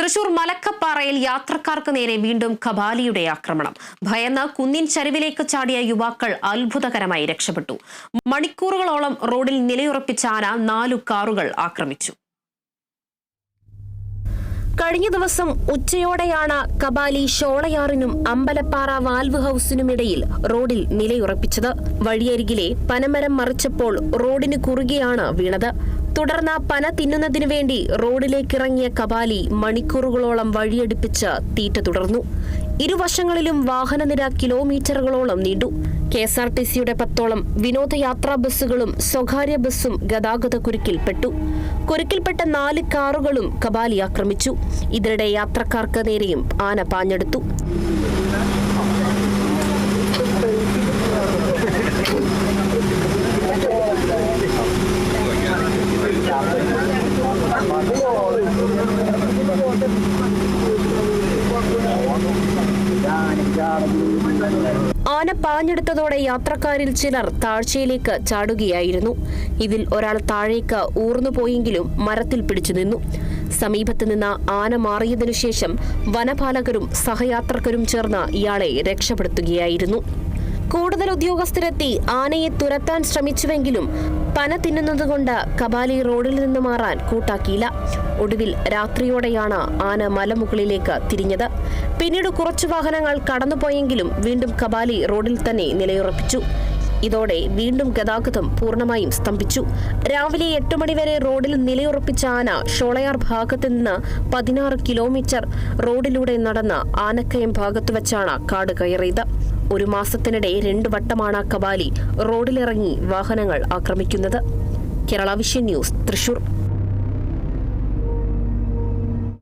തൃശൂർ മലക്കപ്പാറയിൽ യാത്രക്കാർക്ക് നേരെ വീണ്ടും കബാലിയുടെ ആക്രമണം. ഭയന്ന് കുന്നിൻ ചരിവിലേക്ക് ചാടിയ യുവാക്കൾ അത്ഭുതകരമായി രക്ഷപ്പെട്ടു. മണിക്കൂറുകളോളം റോഡിൽ നിലയുറപ്പിച്ച ആന നാലു കാറുകൾ ആക്രമിച്ചു. കഴിഞ്ഞ ദിവസം ഉച്ചയോടെയാണ് കബാലി ഷോളയാറിനും അമ്പലപ്പാറ വാൽവ് ഹൌസിനുമിടയിൽ റോഡിൽ നിലയുറപ്പിച്ചത്. വഴിയരികിലെ പനമരം മറിച്ചപ്പോൾ റോഡിന് കുറുകെയാണ് വീണത്. തുടർന്ന് പന തിന്നുന്നതിനു വേണ്ടി റോഡിലേക്കിറങ്ങിയ കബാലി മണിക്കൂറുകളോളം വഴിയടുപ്പിച്ച് തീറ്റ തുടർന്നു. ഇരുവശങ്ങളിലും വാഹനനിര കിലോമീറ്ററുകളോളം നീണ്ടു. കെ എസ് ആർ ടി സിയുടെ പത്തോളം വിനോദയാത്രാ ബസ്സുകളും സ്വകാര്യ ബസ്സും ഗതാഗത കുരുക്കിൽപ്പെട്ടു. കുരുക്കിൽപ്പെട്ട നാല് കാറുകളും കബാലി ആക്രമിച്ചു. ഇതിനിടെ യാത്രക്കാർക്ക് നേരെയും ആന പാഞ്ഞെടുത്തു. ആന പാഞ്ഞെടുത്തതോടെ യാത്രക്കാരിൽ ചിലർ താഴ്ചയിലേക്ക് ചാടുകയായിരുന്നു. ഇതിൽ ഒരാൾ താഴേക്ക് ഊർന്നുപോയെങ്കിലും മരത്തിൽ പിടിച്ചു നിന്നു. സമീപത്ത് നിന്ന് ആന മാറിയതിനുശേഷം വനപാലകരും സഹയാത്രക്കരും ചേർന്ന് ഇയാളെ രക്ഷപ്പെടുത്തുകയായിരുന്നു. കൂടുതൽ ഉദ്യോഗസ്ഥരെത്തി ആനയെ തുരത്താൻ ശ്രമിച്ചുവെങ്കിലും പന തിന്നുന്നതുകൊണ്ട് കബാലി റോഡിൽ നിന്ന് മാറാൻ കൂട്ടാക്കിയില്ല. ഒടുവിൽ രാത്രിയോടെയാണ് ആന മലമുകളിലേക്ക് തിരിഞ്ഞത്. പിന്നീട് കുറച്ചു വാഹനങ്ങൾ കടന്നുപോയെങ്കിലും വീണ്ടും കബാലി റോഡിൽ തന്നെ നിലയുറപ്പിച്ചു. ഇതോടെ വീണ്ടും ഗതാഗതം പൂർണമായും സ്തംഭിച്ചു. രാവിലെ എട്ട് മണിവരെ റോഡിൽ നിലയുറപ്പിച്ച ആന ഷോളയാർ ഭാഗത്ത് നിന്ന് പതിനാറ് കിലോമീറ്റർ റോഡിലൂടെ നടന്ന് ആനക്കയം ഭാഗത്തു വെച്ചാണ് കാട് കയറിയത്. ഒരു മാസത്തിനിടെ രണ്ടു വട്ടമാണ് കബാലി റോഡിലിറങ്ങി വാഹനങ്ങൾ ആക്രമിക്കുന്നത്. Kerala vision news Thrissur.